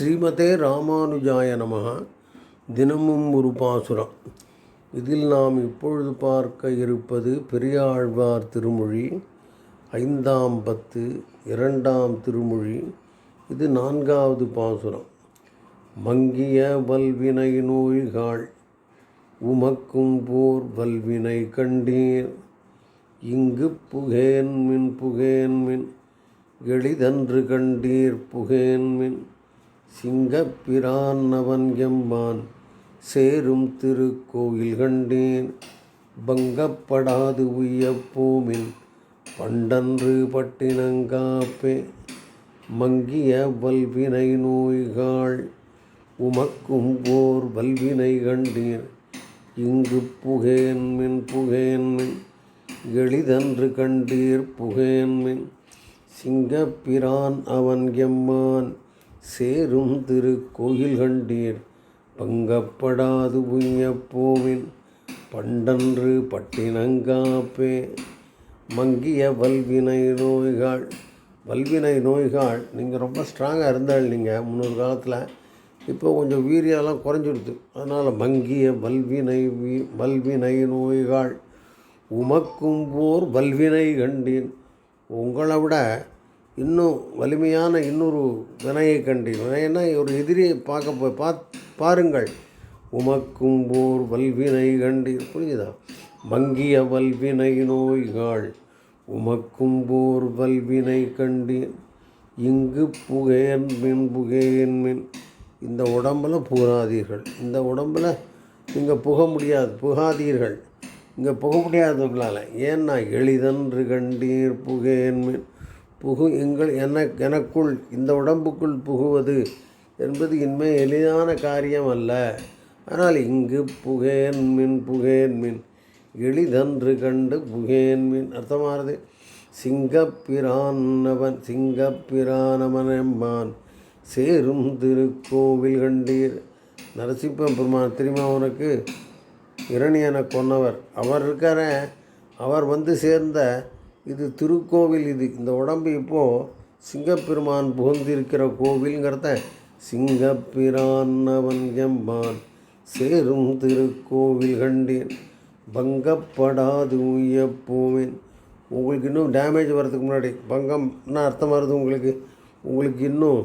ஸ்ரீமதே ராமானுஜாய நமः தினமும் ஒரு பாசுரம். இதில் நாம் இப்பொழுது பார்க்க இருப்பது பெரியாழ்வார் திருமொழி ஐந்தாம் பத்து இரண்டாம் திருமொழி. இது நான்காவது பாசுரம். மங்கிய வல்வினை நோய்காள் உமக்கும் போர் வல்வினை கண்டீர். இங்கு புகேன் மின் மின் எளிதன்று கண்டீர் புகேன் மின் சிங்கப்பிரான் அவன் எம்மான் சேரும் திருக்கோயில் கண்டேன். பங்கப்படாது உய்யப்போமின் பண்டன்று பட்டினங்காப்பே மங்கிய வல்வினை நோய்காள் உமக்கும் போர் வல்வினை கண்டீர் இங்கு புகேன்மின் புகேன்மின் எளிதன்று கண்டீர் புகேன்மின் சிங்கப்பிரான் அவன் எம்மான் சேரும் திருக்கோயில் கண்டீர். பங்கப்படாது உய்யப்போவின் பண்டன்று பட்டினங்காப்பே மங்கிய வல்வினை நோய்கள். வல்வினை நோய்கள். நீங்கள் ரொம்ப ஸ்ட்ராங்காக இருந்தால் நீங்கள் முன்னொரு காலத்தில் இப்போ கொஞ்சம் வீரியெல்லாம் குறைஞ்சிடுது. அதனால் மங்கிய வல்வினை வீ வல்வினை நோய்கள். உமக்கும் போர் வல்வினை கண்டேன். உங்களை விட இன்னும் வலிமையான இன்னொரு வினையை கண்டி வினைன்னா ஒரு எதிரியை பார்க்க போய் பா பாருங்கள். உமக்கும் போர் வல்வினை கண்டீர். புரியுதா மங்கிய வல்வினை நோய்கள். உமக்கும் போர் வல்வினை கண்டி இங்கு புகேன் மின் புகேன் மின். இந்த உடம்பில் புகாதீர்கள். இந்த உடம்பில் நீங்கள் புக முடியாது புகாதீர்கள். இங்கே புக முடியாது உங்களால் ஏன்னா எளிதன்று கண்டீர் புகேன் மின். புகு எங்கள் என எனக்குள் இந்த உடம்புக்குள் புகுவது என்பது இன்மை எளிதான காரியம் அல்ல ஆனால் இங்கு புகேன் மின் புகேன் மின் எளிதன்று கண்டு புகேன் மின். அர்த்தமானது? சிங்கப்பிரானவன் சிங்கப்பிரானவன் எம்மான் சேரும் திருக்கோவில் கண்டீர். நரசிம்ம பெருமான் தெரியுமா அவனுக்கு இரணியனை கொன்னவர். அவர் இருக்கிற அவர் வந்து சேர்ந்த இது திருக்கோவில் இது இந்த உடம்பு இப்போது சிங்கப்பெருமான் புகுந்திருக்கிற கோவில்ங்கிறத சிங்கப்பிரான் அவன் எம்பான். சேரும் திருக்கோவில் கண்டேன் பங்கப்படாது உய்யப்போவேன். உங்களுக்கு இன்னும் டேமேஜ் வர்றதுக்கு முன்னாடி பங்கம்னா அர்த்தம் வருது உங்களுக்கு? உங்களுக்கு இன்னும்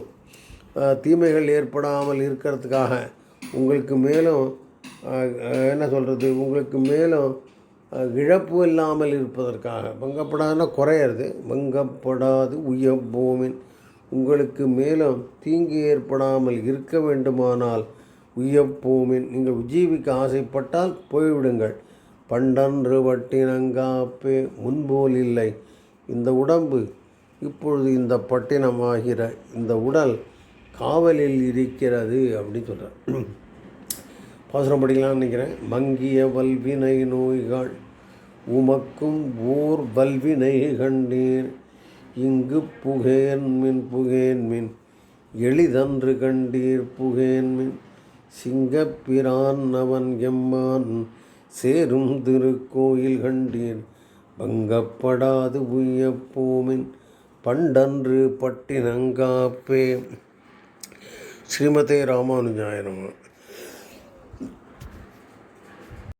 தீமைகள் ஏற்படாமல் இருக்கிறதுக்காக உங்களுக்கு மேலும் என்ன சொல்கிறது உங்களுக்கு மேலும் இழப்பு இல்லாமல் இருப்பதற்காக. பங்கப்படாதுன்னா குறையிறது. பங்கப்படாது உய்யப்போமின் உங்களுக்கு மேலும் தீங்கு ஏற்படாமல் இருக்க வேண்டுமானால் உயப்போமின் நீங்கள் உஜீவிக்க ஆசைப்பட்டால் போய்விடுங்கள். பண்டன்று வட்டினங்காப்பே முன்போல் இல்லை. இந்த உடம்பு இப்பொழுது இந்த பட்டினமாகிற. இந்த உடல் காவலில் இருக்கிறது அப்படின்னு சொல்கிறார் பாசுரம் படிக்கலாம்னு நினைக்கிறேன். மங்கிய வல்வினை நோய்கள் உமக்கும் ஓர் வல்வினை கண்டீர். இங்கு புகேன் மின் எளிதன்று கண்டீர் புகேன்மின் சிங்கப்பிரான் அவன் எம்மான் சேரும் திருக்கோயில் கண்டீர். பங்கப்படாது உய்யப்போமின் பண்டன்று பட்டினங்காப்பே. ஸ்ரீமதே ராமானுஜாய